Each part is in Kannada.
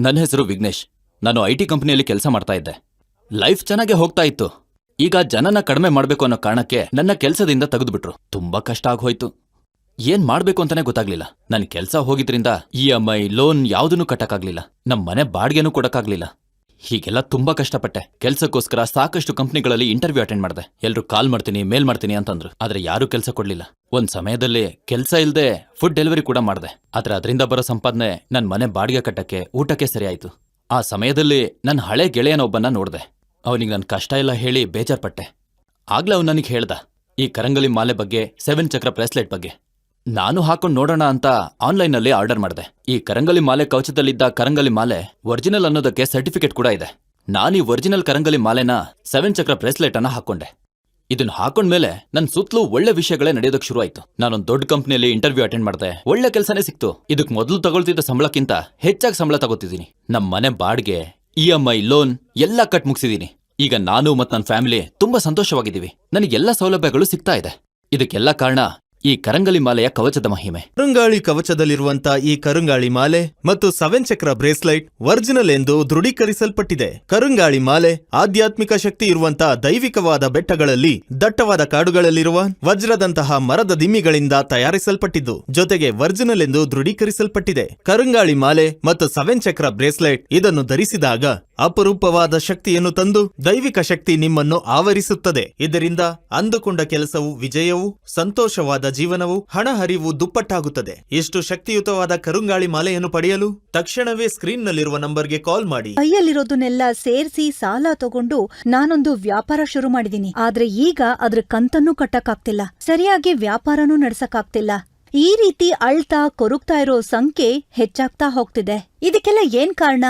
ನನ್ನ ಹೆಸರು ವಿಘ್ನೇಶ್. ನಾನು ಐ ಟಿ ಕಂಪನಿಯಲ್ಲಿ ಕೆಲಸ ಮಾಡ್ತಾ ಇದ್ದೆ. ಲೈಫ್ ಚೆನ್ನಾಗೆ ಹೋಗ್ತಾ ಇತ್ತು. ಈಗ ಜನನ ಕಡಿಮೆ ಮಾಡಬೇಕು ಅನ್ನೋ ಕಾರಣಕ್ಕೆ ನನ್ನ ಕೆಲಸದಿಂದ ತೆಗೆದುಬಿಟ್ರು. ತುಂಬಾ ಕಷ್ಟ ಆಗೋಯ್ತು. ಏನ್ ಮಾಡ್ಬೇಕು ಅಂತಾನೆ ಗೊತ್ತಾಗ್ಲಿಲ್ಲ. ನನ್ ಕೆಲಸ ಹೋಗಿದ್ರಿಂದ ಇ ಎಂ ಐ, ಲೋನ್ ಯಾವ್ದನ್ನೂ ಕಟ್ಟಕ್ಕಾಗ್ಲಿಲ್ಲ. ನಮ್ಮ ಮನೆ ಬಾಡಿಗೆನೂ ಕೊಡಕ್ಕಾಗ್ಲಿಲ್ಲ. ಹೀಗೆಲ್ಲ ತುಂಬಾ ಕಷ್ಟಪಟ್ಟೆ. ಕೆಲ್ಸಕ್ಕೋಸ್ಕರ ಸಾಕಷ್ಟು ಕಂಪ್ನಿಗಳಲ್ಲಿ ಇಂಟರ್ವ್ಯೂ ಅಟೆಂಡ್ ಮಾಡಿದೆ. ಎಲ್ಲರೂ ಕಾಲ್ ಮಾಡ್ತೀನಿ, ಮೇಲ್ ಮಾಡ್ತೀನಿ ಅಂತಂದ್ರು. ಆದ್ರೆ ಯಾರೂ ಕೆಲಸ ಕೊಡ್ಲಿಲ್ಲ. ಒಂದ್ ಸಮಯದಲ್ಲಿ ಕೆಲಸ ಇಲ್ದೆ ಫುಡ್ ಡೆಲಿವರಿ ಕೂಡ ಮಾಡಿದೆ. ಆದ್ರೆ ಅದರಿಂದ ಬರೋ ಸಂಪಾದನೆ ನನ್ ಮನೆ ಬಾಡಿಗೆ ಕಟ್ಟಕ್ಕೆ, ಊಟಕ್ಕೆ ಸರಿಯಾಯ್ತು ಆ ಸಮಯದಲ್ಲಿ ನನ್ನ ಹಳೆ ಗೆಳೆಯನೊಬ್ಬನ್ನ ನೋಡ್ದೆ. ಅವನಿಗೆ ನನ್ನ ಕಷ್ಟ ಎಲ್ಲ ಹೇಳಿ ಬೇಜಾರ್ಪಟ್ಟೆ. ಆಗ್ಲೇ ಅವ್ನು ನನಗೆ ಹೇಳ್ದ. ಈ ಕರಂಗಲಿ ಮಾಲೆ ಬಗ್ಗೆ, ಸೆವೆನ್ ಚಕ್ರ ಬ್ರೇಸ್ಲೆಟ್ ಬಗ್ಗೆ. ನಾನು ಹಾಕೊಂಡು ನೋಡೋಣ ಅಂತ ಆನ್ಲೈನಲ್ಲಿ ಆರ್ಡರ್ ಮಾಡಿದೆ. ಈ ಕರಂಗಲಿ ಮಾಲೆ ಕವಚದಲ್ಲಿದ್ದ ಕರಂಗಲಿ ಮಾಲೆ ಒರಿಜಿನಲ್ ಅನ್ನೋದಕ್ಕೆ ಸರ್ಟಿಫಿಕೇಟ್ ಕೂಡ ಇದೆ. ನಾನು ಈ ಒರಿಜಿನಲ್ ಕರಂಗಲಿ ಮಾಲೆನ ಸೆವೆನ್ ಚಕ್ರ ಬ್ರೇಸ್ಲೆಟ್ ಅನ್ನ ಹಾಕೊಂಡೆ ಇದನ್ನ ಹಾಕೊಂಡ್ಮೇಲೆ ನನ್ನ ಸುತ್ತಲೂ ಒಳ್ಳೆ ವಿಷಯಗಳೇ ನಡೆಯೋದಕ್ಕೆ ಶುರು ಆಯ್ತು ನಾನೊಂದ್ ದೊಡ್ಡ ಕಂಪ್ನಿಯಲ್ಲಿ ಇಂಟರ್ವ್ಯೂ ಅಟೆಂಡ್ ಮಾಡಿದೆ. ಒಳ್ಳೆ ಕೆಲಸನೇ ಸಿಕ್ತು. ಇದಕ್ಕೆ ಮೊದಲು ತಗೊಳ್ತಿದ್ದ ಸಂಬಳಕ್ಕಿಂತ ಹೆಚ್ಚಾಗಿ ಸಂಬಳ ತಗೋತಿದ್ದೀನಿ. ನಮ್ಮ ಮನೆ ಬಾಡ್ಗೆ, ಇ ಎಂ ಐ, ಲೋನ್ ಎಲ್ಲ ಕಟ್ ಮುಗಿಸಿದೀನಿ. ಈಗ ನಾನು ಮತ್ತು ನನ್ನ ಫ್ಯಾಮಿಲಿ ತುಂಬಾ ಸಂತೋಷವಾಗಿದ್ದೀವಿ. ನನಗೆಲ್ಲ ಸೌಲಭ್ಯಗಳು ಸಿಗ್ತಾ ಇದೆ. ಇದಕ್ಕೆಲ್ಲ ಕಾರಣ ಈ ಕರಂಗಲಿ ಮಾಲೆಯ ಕವಚದ ಮಹಿಮೆ. ಕರುಂಗಾಳಿ ಕವಚದಲ್ಲಿರುವಂತಹ ಈ ಕರುಂಗಾಳಿ ಮಾಲೆ ಮತ್ತು ಸವೆನ್ ಚಕ್ರ ಬ್ರೇಸ್ಲೈಟ್ ಒರಿಜಿನಲ್ ಎಂದು ದೃಢೀಕರಿಸಲ್ಪಟ್ಟಿದೆ. ಕರುಂಗಾಳಿ ಮಾಲೆ ಆಧ್ಯಾತ್ಮಿಕ ಶಕ್ತಿ ಇರುವಂತಹ ದೈವಿಕವಾದ ಬೆಟ್ಟಗಳಲ್ಲಿ, ದಟ್ಟವಾದ ಕಾಡುಗಳಲ್ಲಿರುವ ವಜ್ರದಂತಹ ಮರದ ದಿಮ್ಮಿಗಳಿಂದ ತಯಾರಿಸಲ್ಪಟ್ಟಿದ್ದು, ಜೊತೆಗೆ ಒರಿಜಿನಲ್ ಎಂದು ದೃಢೀಕರಿಸಲ್ಪಟ್ಟಿದೆ. ಕರುಂಗಾಳಿ ಮಾಲೆ ಮತ್ತು ಸವೆನ್ ಚಕ್ರ ಬ್ರೇಸ್ಲೈಟ್ ಇದನ್ನು ಧರಿಸಿದಾಗ ಅಪರೂಪವಾದ ಶಕ್ತಿಯನ್ನು ತಂದು ದೈವಿಕ ಶಕ್ತಿ ನಿಮ್ಮನ್ನು ಆವರಿಸುತ್ತದೆ. ಇದರಿಂದ ಅಂದುಕೊಂಡ ಕೆಲಸವು ವಿಜಯವು, ಸಂತೋಷವಾದ ಜೀವನವು ಹಣ ಹರಿವು ದುಪ್ಪಟ್ಟಾಗುತ್ತದೆ. ಇಷ್ಟು ಶಕ್ತಿಯುತವಾದ ಕರುಂಗಾಳಿ ಮಾಲೆಯನ್ನು ಪಡೆಯಲು ತಕ್ಷಣವೇ ಸ್ಕ್ರೀನ್ನಲ್ಲಿರುವ ನಂಬರ್ಗೆ ಕಾಲ್ ಮಾಡಿ. ಕೈಯಲ್ಲಿರೋದನ್ನೆಲ್ಲ ಸೇರಿಸಿ ಸಾಲ ತಗೊಂಡು ನಾನೊಂದು ವ್ಯಾಪಾರ ಶುರು ಮಾಡಿದೀನಿ ಆದ್ರೆ ಈಗ ಅದ್ರ ಕಂತನ್ನೂ ಕಟ್ಟಕ್ಕಾಗ್ತಿಲ್ಲ. ಸರಿಯಾಗಿ ವ್ಯಾಪಾರನೂ ನಡೆಸಕ್ಕಾಗ್ತಿಲ್ಲ. ಈ ರೀತಿ ಅಳ್ತಾ ಕೊರುಕ್ತಾ ಇರೋ ಸಂಖ್ಯೆ ಹೆಚ್ಚಾಗ್ತಾ ಹೋಗ್ತಿದೆ. ಇದಕ್ಕೆಲ್ಲ ಏನ್ ಕಾರಣ?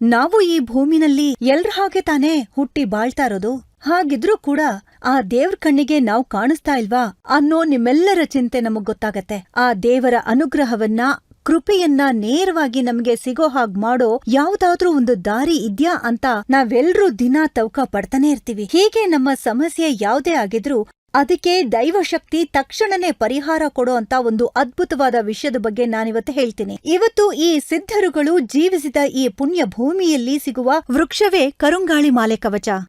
ನಾವು ಈ ಭೂಮಿನಲ್ಲಿ ಎಲ್ರ ಹಾಗೆ ತಾನೇ ಹುಟ್ಟಿ ಬಾಳ್ತಾ ಇರೋದು. ಹಾಗಿದ್ರೂ ಕೂಡ ಆ ದೇವ್ರ ಕಣ್ಣಿಗೆ ನಾವು ಕಾಣಿಸ್ತಾ ಇಲ್ವಾ ಅನ್ನೋ ನಿಮ್ಮೆಲ್ಲರ ಚಿಂತೆ ನಮಗ್ ಗೊತ್ತಾಗತ್ತೆ. ಆ ದೇವರ ಅನುಗ್ರಹವನ್ನ, ಕೃಪೆಯನ್ನ ನೇರವಾಗಿ ನಮ್ಗೆ ಸಿಗೋ ಹಾಗ್ ಮಾಡೋ ಯಾವ್ದಾದ್ರೂ ಒಂದು ದಾರಿ ಇದ್ಯಾ ಅಂತ ನಾವೆಲ್ರೂ ದಿನ ತವಕ ಪಡ್ತಾನೆ ಇರ್ತೀವಿ. ಹೀಗೆ ನಮ್ಮ ಸಮಸ್ಯೆ ಯಾವ್ದೇ ಆಗಿದ್ರೂ ಅದಕ್ಕೆ ದೈವಶಕ್ತಿ ತಕ್ಷಣನೇ ಪರಿಹಾರ ಕೊಡೋ ಅಂತ ಒಂದು ಅದ್ಭುತವಾದ ವಿಷಯದ ಬಗ್ಗೆ ನಾನಿವತ್ತು ಹೇಳ್ತೀನಿ. ಇವತ್ತು ಈ ಸಿದ್ಧರುಗಳು ಜೀವಿಸಿದ ಈ ಪುಣ್ಯ ಭೂಮಿಯಲ್ಲಿ ಸಿಗುವ ವೃಕ್ಷವೇ ಕರುಂಗಾಳಿ ಮಾಲೆ ಕವಚ.